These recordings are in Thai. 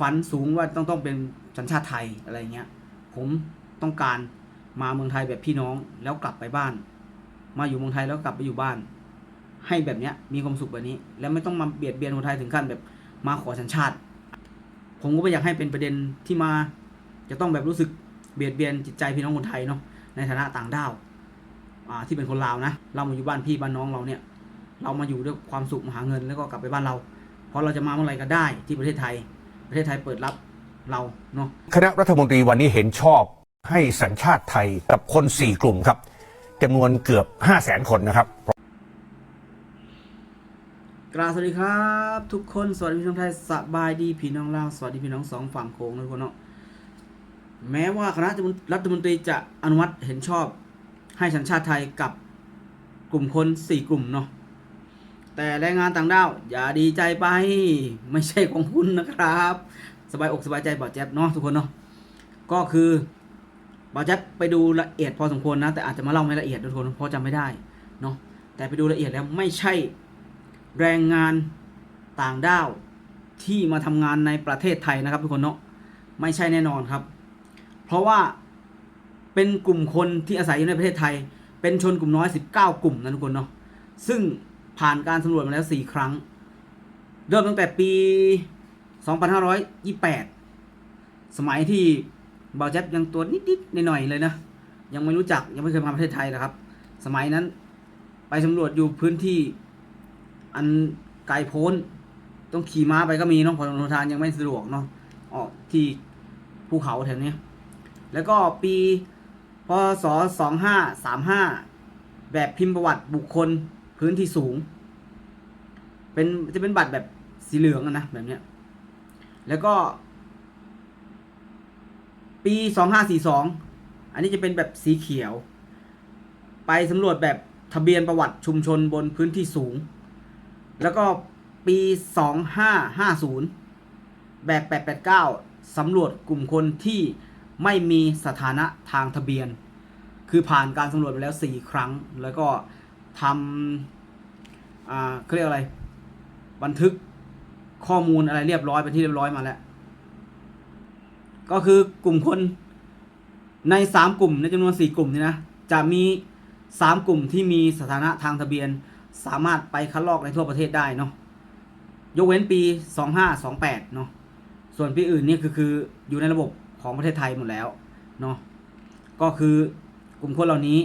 ฝันสูงว่าต้องต้องเป็นสัญชาติไทยอะไรเงี้ย ผมต้องการมาเมืองไทยแบบพี่น้องแล้วกลับไปบ้าน มาอยู่เมืองไทยแล้วกลับไปอยู่บ้าน ให้แบบเนี้ยมีความสุขแบบนี้ แล้วไม่ต้องมาเบียดเบียนคนไทยถึงขั้นแบบมาขอสัญชาติ ผมก็ไม่อยากให้เป็นประเด็นที่มาจะต้องแบบรู้สึกเบียดเบียนจิตใจพี่น้องคนไทยเนาะในฐานะต่างด้าวอ่าที่เป็นคนลาวนะ เรามาอยู่บ้านพี่บ้านน้องเราเนี่ย เรามาอยู่ด้วยความสุขมาหาเงินแล้วก็กลับไปบ้านเรา เพราะเราจะมาเมื่อไหร่ก็ได้ที่ประเทศไทย ประเทศไทยเปิดรับเราเนาะคณะรัฐมนตรีวันนี้เห็นชอบให้สัญชาติไทยกับคน 4 กลุ่มครับจำนวนเกือบ 5 0 0แสนคนนะครับ กราบสวัสดีครับ ทุกคนสวัสดีพี่น้องไทยสบายดีพี่น้องลาวสวัสดีพี่น้องสองฝั่งโค้งทุกคนเนาะแม้ว่าคณะรัฐมนตรีจะอนุมัติเห็นชอบให้สัญชาติไทยกับกลุ่มคนสี่กลุ่มเนาะ แต่แรงงานต่างด้าวอย่าดีใจไป ไม่ใช่ของคุณนะครับ สบายอกสบายใจบ่าวแจ๊บเนาะทุกคนเนาะก็คือบ่าวแจ๊บไปดูละเอียดพอสมควรนะ แต่อาจจะมาเล่าไม่ละเอียดทุกคนเพราะจำไม่ได้เนาะแต่ไปดูละเอียดแล้วไม่ใช่แรงงานต่างด้าวที่มาทำงานในประเทศไทยนะครับทุกคนเนาะไม่ใช่แน่นอนครับ เพราะว่าเป็นกลุ่มคนที่อาศัยอยู่ในประเทศไทย เป็นชนกลุ่มน้อย 19 กลุ่มนะทุกคนเนาะซึ่ง ผ่านการสำรวจมาแล้ว 4 ครั้ง เริ่มตั้งแต่ปี 2528 สมัยที่บาวแจ๊บยังตัวนิดๆหน่อยๆเลยนะ ยังไม่รู้จักยังไม่เคยมาประเทศไทยนะครับ สมัยนั้นไปสำรวจอยู่พื้นที่อันไกลโพ้น ต้องขี่ม้าไปก็มีนาะเพอนนทางยังไม่สะดวกเนาะออกที่ภูเขาแถวนี้ แล้วก็ปีพศสองห้าสามห้าแบบพิมพ์ประวัติบุคคล พื้นที่สูง เป็นจะเป็นบัตรแบบสีเหลืองนะแบบเนี้ย แล้วก็ ปีสองห้าสี่สองอันนี้จะเป็นแบบสีเขียว ไปสำรวจแบบทะเบียนประวัติชุมชนบนพื้นที่สูง แล้วก็ปี2550แบบ889สำรวจกลุ่มคนที่ไม่มีสถานะทางทะเบียน คือผ่านการสำรวจไปแล้ว 4 ครั้ง แล้วก็ ทำอ่าเขาเรียกอะไร บันทึกข้อมูลอะไรเรียบร้อยเป็นที่เรียบร้อยมาแล้ว ก็คือกลุ่มคนใน3กลุ่มในจำนวน4กลุ่มนี่นะจะมี3กลุ่มที่มีสถานะทางทะเบียน สามารถไปคัดลอกในทั่วประเทศได้เนาะยกเว้นปี 2528 เนาะ ส่วนปีอื่นนี่คือคืออยู่ในระบบของประเทศไทยหมดแล้ว เนาะ ก็คือกลุ่มคนเหล่านี้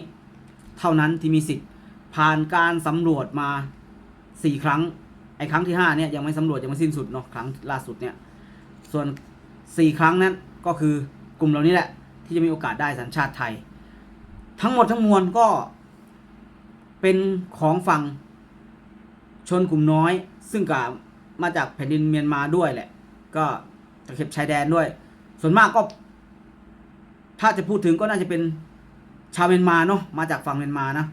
เท่านั้นที่มีสิทธิ์ ผ่านการสำรวจมา 4 ครั้ง ไอ้ครั้งที่ 5 เนี่ยยังไม่สำรวจยังไม่สิ้นสุดเนาะครั้งล่าสุดเนี่ย ส่วน 4 ครั้งนั้นก็คือกลุ่มเหล่านี้แหละ ที่จะมีโอกาสได้สัญชาติไทย ทั้งหมดทั้งมวลก็เป็นของฝั่งชนกลุ่มน้อย ซึ่งก็มาจากแผ่นดินเมียนมาด้วยแหละ ก็ตะเข็บชายแดนด้วย ส่วนมากก็ ถ้าจะพูดถึงก็น่าจะเป็นชาวเมียนมาเนาะมาจากฝั่งเมียนมานะ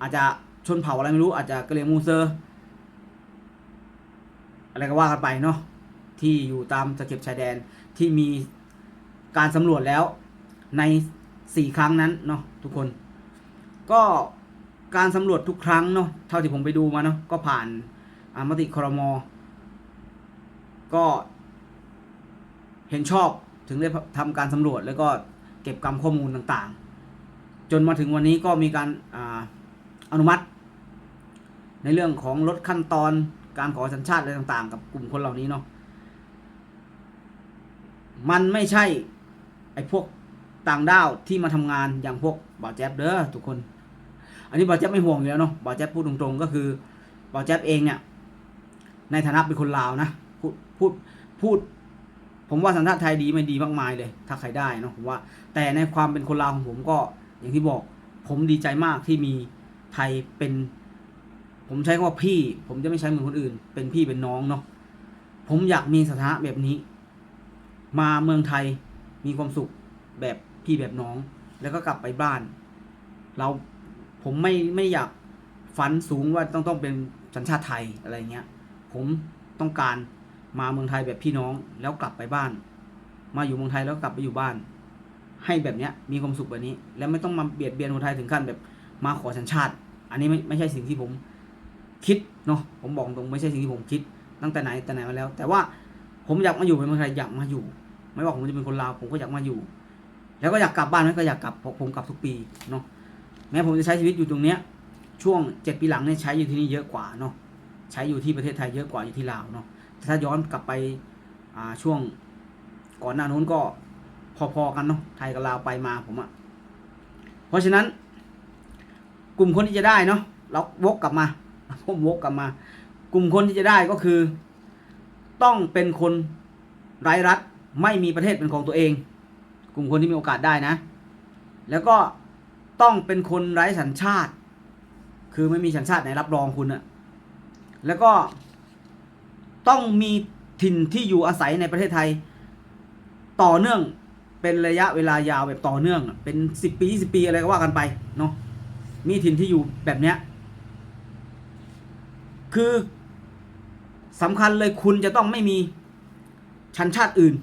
อาจจะ ชนเผ่าอะไรไม่รู้อาจจะกะเหรี่ยงมูเซอร์ อะไรก็ว่ากันไปเนาะที่อยู่ตามตะเข็บชายแดนที่มีการสำรวจแล้วในสี่ครั้งนั้นเนาะทุกคน ก็การสำรวจทุกครั้งเนาะเท่าที่ผมไปดูมาเนาะก็ผ่านอามติครม ก็เห็นชอบถึงได้ทำการสำรวจแล้วก็เก็บกรรมข้อมูลต่างๆ จนมาถึงวันนี้ก็มีการอาอนุมัติ ในเรื่องของลดขั้นตอนการขอสัญชาติอะไรต่างๆ กับกลุ่มคนเหล่านี้เนาะมันไม่ใช่ไอ้พวกต่างด้าวที่มาทำงานอย่างพวกบ่าวแจ๊บเด้อทุกคน อันนี้บ่าวแจ๊บไม่ห่วงอยู่แล้วเนาะบ่าวแจ๊บพูดตรงๆ ก็คือบ่าวแจ๊บเองเนี่ยในฐานะเป็นคนลาวนะพูดพูดพูด ผมว่าสัญชาติไทยดีไม่ดีมากมายเลย ถ้าใครได้เนาะผมว่า แต่ในความเป็นคนลาวของผมก็อย่างที่บอก ผมดีใจมากที่มีไทยเป็น ผมใช้คำว่าพี่ ผมจะไม่ใช้เหมือนคนอื่น เป็นพี่เป็นน้องเนาะผมอยากมีสถานะแบบนี้ มาเมืองไทยมีความสุขแบบพี่แบบน้อง แล้วก็กลับไปบ้าน เราผมไม่ไม่อยากฝันสูงว่าต้องต้องเป็นสัญชาติไทยอะไรเงี้ย ผมต้องการมาเมืองไทยแบบพี่น้องแล้วกลับไปบ้าน มาอยู่เมืองไทยแล้วกลับไปอยู่บ้าน ให้แบบเนี้ยมีความสุขแบบนี้ แล้วไม่ต้องมาเบียดเบียนคนไทยถึงขั้นแบบมาขอสัญชาติ อันนี้ไม่ไม่ใช่สิ่งที่ผม คิดเนาะผมบอกตรงไม่ใช่สิ่งที่ผมคิดตั้งแต่ไหนแต่ไหนมาแล้ว แต่ว่าผมอยากมาอยู่เป็นเมืองไทยอยากมาอยู่ ไม่ว่าผมจะเป็นคนลาวผมก็อยากมาอยู่ แล้วก็อยากกลับบ้านไหมก็อยากกลับผมกลับทุกปีเนาะแม้ผมจะใช้ชีวิตอยู่ตรงเนี้ยช่วงเจ็ดปีหลังเนี่ยใช้อยู่ที่นี่เยอะกว่าเนาะใช้อยู่ที่ประเทศไทยเยอะกว่าอยู่ที่ลาวเนาะแต่ถ้าย้อนกลับไปอ่าช่วงก่อนหน้านู้นก็พอๆกันเนาะไทยกับลาวไปมาผมอะเพราะฉะนั้น กลุ่มคนที่จะได้เนาะเราวกกลับมา ผมวกกลับมา กลุ่มคนที่จะได้ก็คือ ต้องเป็นคนไร้รัฐไม่มีประเทศเป็นของตัวเอง กลุ่มคนที่มีโอกาสได้นะ แล้วก็ต้องเป็นคนไร้สัญชาติ คือไม่มีสัญชาติไหนรับรองคุณอะแล้วก็ต้องมีถิ่นที่อยู่อาศัยในประเทศไทย ต่อเนื่องเป็นระยะเวลายาวแบบต่อเนื่อง เป็นสิบปียี่สิบปีอะไรก็ว่ากันไปเนาะมีถิ่นที่อยู่แบบเนี้ย คือสำคัญเลยคุณจะต้องไม่มีชันชาติอื่น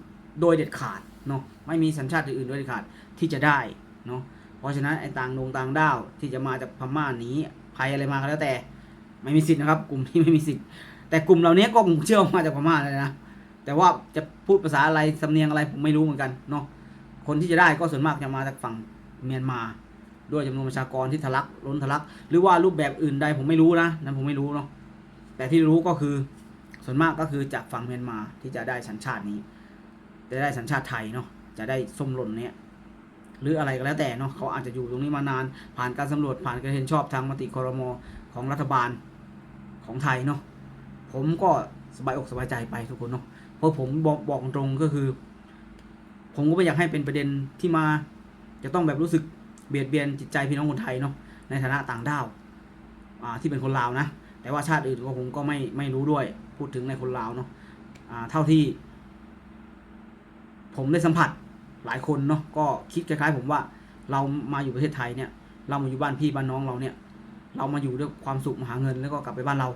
โดยเด็ดขาดเนาะไม่มีสัญชาติอื่นโดยเด็ดขาดที่จะได้เนาะเพราะฉะนั้นไอ้ต่างดงต่างด้าวที่จะมาจากพม่าหนีภัยอะไรมาก็แล้วแต่ ไม่มีสิทธิ์นะครับ กลุ่มที่ไม่มีสิทธิ์ แต่กลุ่มเหล่านี้ก็ผมเชื่อมาจากพม่าเลยนะแต่ว่าจะพูดภาษาอะไรสำเนียงอะไรผมไม่รู้เหมือนกันเนาะคนที่จะได้ก็ส่วนมากจะมาจากฝั่งเมียนมา ด้วยจำนวนประชากรที่ทะลักล้นทะลัก หรือว่ารูปแบบอื่นใดผมไม่รู้นะนั้นผมไม่รู้เนาะ แต่ที่รู้ก็คือส่วนมากก็คือจากฝั่งเมียนมาที่จะได้สัญชาตินี้ จะได้สัญชาติไทยเนาะจะได้ส้มหล่นเนี้ยหรืออะไรก็แล้วแต่เนาะเขาอาจจะอยู่ตรงนี้มานาน ผ่านการสำรวจผ่านการเห็นชอบทางมติคอรมอของรัฐบาลของไทยเนาะผมก็สบายอกสบายใจไปทุกคนเนาะเพราะผมบอกบอกตรงก็คือ ผมก็ไม่อยากให้เป็นประเด็นที่มา จะต้องแบบรู้สึกเบียดเบียนจิตใจพี่น้องคนไทยเนาะในฐานะต่างด้าวที่เป็นคนลาวนะ แต่ว่าชาติอื่นก็ผมก็ไม่ไม่รู้ด้วย พูดถึงในคนลาวเนาะอ่าเท่าที่ ผมได้สัมผัสหลายคนเนาะก็คิดคล้ายๆ ผมว่าเรามาอยู่ประเทศไทยเนี่ย เรามาอยู่บ้านพี่บ้านน้องเราเนี่ย เรามาอยู่ด้วยความสุขมาหาเงินแล้วก็กลับไปบ้านเรา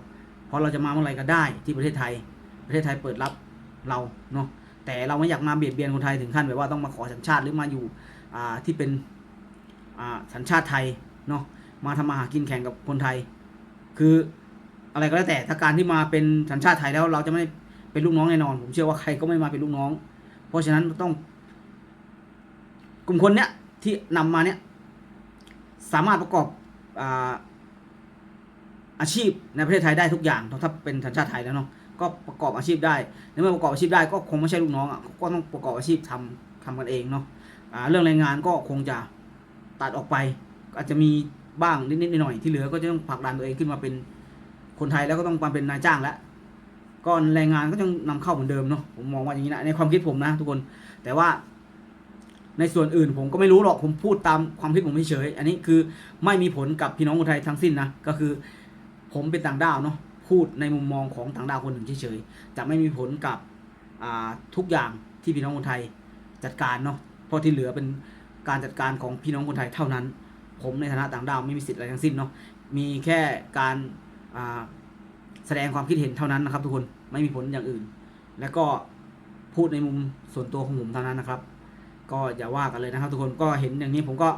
เพราะเราจะมาเมื่อไหร่ก็ได้ที่ประเทศไทย ประเทศไทยเปิดรับเราเนาะแต่เราไม่อยากมาเบียดเบียนคนไทยถึงขั้นแบบว่าต้องมาขอสัญชาติหรือมาอยู่อ่าที่เป็นอ่าสัญชาติไทยเนาะมาทำมาหากินแข่งกับคนไทย คือ อะไรก็แล้วแต่ถ้าการที่มาเป็นสัญชาติไทยแล้ว เราจะไม่เป็นลูกน้องแน่นอน ผมเชื่อว่าใครก็ไม่มาเป็นลูกน้อง เพราะฉะนั้นต้อง กลุ่มคนเนี้ยที่นำมาเนี้ยสามารถประกอบอาอาชีพในประเทศไทยได้ทุกอย่างถ้าเป็นสัญชาติไทยแล้วเนาะก็ประกอบอาชีพได้ในเมื่อประกอบอาชีพได้ก็คงไม่ใช่ลูกน้องอะก็ต้องประกอบอาชีพทำทำกันเองเนาะเรื่องแรงงานก็คงจะตัดออกไป อาจจะมีบ้างนิดๆหน่อยๆที่เหลือก็จะต้องผลักดันตัวเองขึ้นมาเป็น คนไทยแล้วก็ต้องมาเป็นนายจ้างแล้วก็แรงงานก็ต้องนำเข้าเหมือนเดิมเนาะผมมองว่าอย่างนี้นะในความคิดผมนะทุกคนแต่ว่า ในส่วนอื่นผมก็ไม่รู้หรอกผมพูดตามความคิดผมเฉยอันนี้คือไม่มีผลกับพี่น้องคนไทยทั้งสิ้นนะก็คือ ผมเป็นต่างด้าวเนาะพูดในมุมมองของต่างดาวคนหนึ่งเฉยๆจะไม่มีผลกับทุกอย่างที่พี่น้องคนไทยจัดการเนาะเพราะที่เหลือเป็นการจัดการของพี่น้องคนไทยเท่านั้น ผมในฐานะต่างดาวไม่มีสิทธิ์อะไรทั้งสิ้นเนาะมีแค่การ แสดงความคิดเห็นเท่านั้นนะครับ ทุกคนไม่มีผลอย่างอื่น แล้วก็พูดในมุมส่วนตัวของผมเท่านั้นนะครับ ก็อย่าว่ากันเลยนะครับ ทุกคนก็เห็นอย่างนี้ผมก็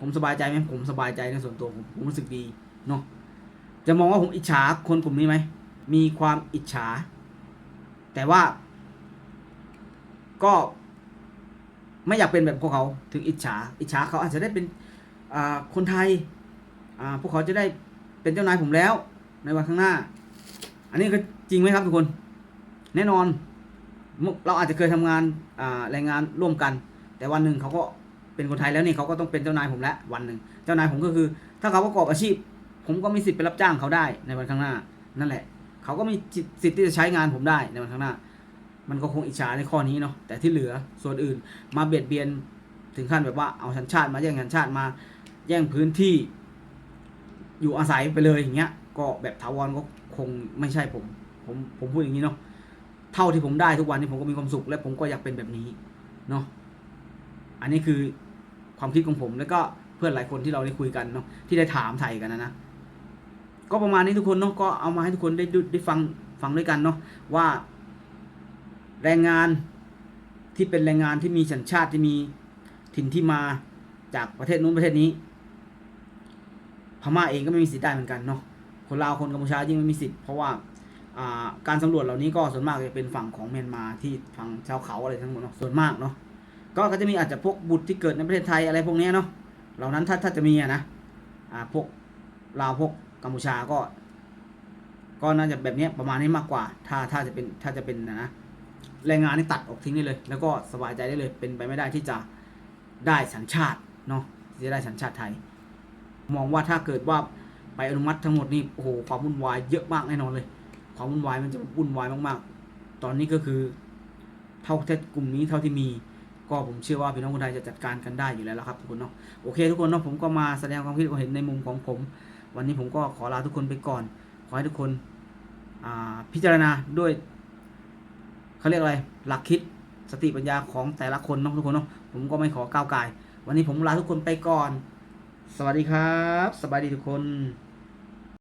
ผมสบายใจไหมผมสบายใจในส่วนตัวผมผมรู้สึกดีเนาะจะมองว่าผมอิจฉาคนกลุ่มนี้ไหมมีความอิจฉา แต่ว่า ก็ ไม่อยากเป็นแบบพวกเขาถึงอิจฉา อิจฉาเขาอาจจะได้เป็นคนไทยพวกเขาจะได้ เป็นเจ้านายผมแล้ว ในวันข้างหน้า อันนี้ก็จริงไหมครับทุกคน แน่นอน เราอาจจะเคยทำงานอ่าแรงงานร่วมกัน แต่วันหนึ่งเขาก็เป็นคนไทยแล้วนี่เขาก็ต้องเป็นเจ้านายผมแล้ววันหนึ่งเจ้านายผมก็คือ ถ้าเขาประกอบอาชีพ ผมก็มีสิทธิ์ไปรับจ้างเขาได้ในวันข้างหน้า นั่นแหละ เขาก็มีสิทธิ์ที่จะใช้งานผมได้ในวันข้างหน้า มันก็คงอิจฉาในข้อนี้เนาะแต่ที่เหลือส่วนอื่นมาเบียดเบียนถึงขั้นแบบว่าเอาสัญชาติมาแย่งสัญชาติมา แย่งพื้นที่ อยู่อาศัยไปเลยอย่างเงี้ย ก็แบบถาวรก็คงไม่ใช่ผม ผมผมพูดอย่างนี้เนาะเท่าที่ผมได้ทุกวันนี้ผมก็มีความสุขและผมก็อยากเป็นแบบนี้เนาะอันนี้คือความคิดของผมแล้วก็เพื่อนหลายคนที่เราได้คุยกันเนาะที่ได้ถามไทยกันนะนะก็ประมาณนี้ทุกคนเนาะก็เอามาให้ทุกคนได้ดูได้ฟังฟังด้วยกันเนาะว่า แรงงานที่เป็นแรงงานที่มีสัญชาติที่มีถิ่นที่มาจากประเทศนู้นประเทศนี้ พม่าเองก็ไม่มีสิทธิ์ได้เหมือนกันเนาะคนลาวคนกัมพูชายิ่งไม่มีสิทธิ์เพราะว่าการสำรวจเหล่านี้ก็ส่วนมากจะเป็นฝั่งของเมียนมาที่ฝั่งชาวเขาอะไรทั้งหมดเนาะส่วนมากเนาะก็ก็จะมีอาจจะพวกบุตรที่เกิดในประเทศไทยอะไรพวกนี้เนาะเหล่านั้นถ้าถ้าจะมีอะนะอ่าพวกลาวพวกกัมพูชาก็ ก็น่าจะแบบนี้ประมาณนี้มากกว่า ถ้าถ้าจะเป็นถ้าจะเป็นนะนะแรงงานนี่ตัดออกทิ้งได้เลย แล้วก็สบายใจได้เลยเป็นไปไม่ได้ที่จะได้สัญชาติเนาะจะได้สัญชาติไทย มองว่าถ้าเกิดว่าไปอนุมัติทั้งหมดนี่โอ้โหความวุ่นวายเยอะมากแน่นอนเลย ความวุ่นวายมันจะวุ่นวายมากๆ ตอนนี้ก็คือ เท่าที่กลุ่มนี้เท่าที่มี ก็ผมเชื่อว่าพี่น้องคนไทยจะจัดการกันได้อยู่แล้วละครับทุกคนเนาะโอเค ทุกคนเนาะผมก็มาแสดงความคิดความเห็นในมุมของผม วันนี้ผมก็ขอลาทุกคนไปก่อน ขอให้ทุกคนพิจารณาด้วยเขาเรียกอะไรหลักคิดสติปัญญาของแต่ละคนเนาะทุกคนเนาะผมก็ไม่ขอก้าวไกลวันนี้ผมลาทุกคนไปก่อน สวัสดีครับ สบายดีทุกคน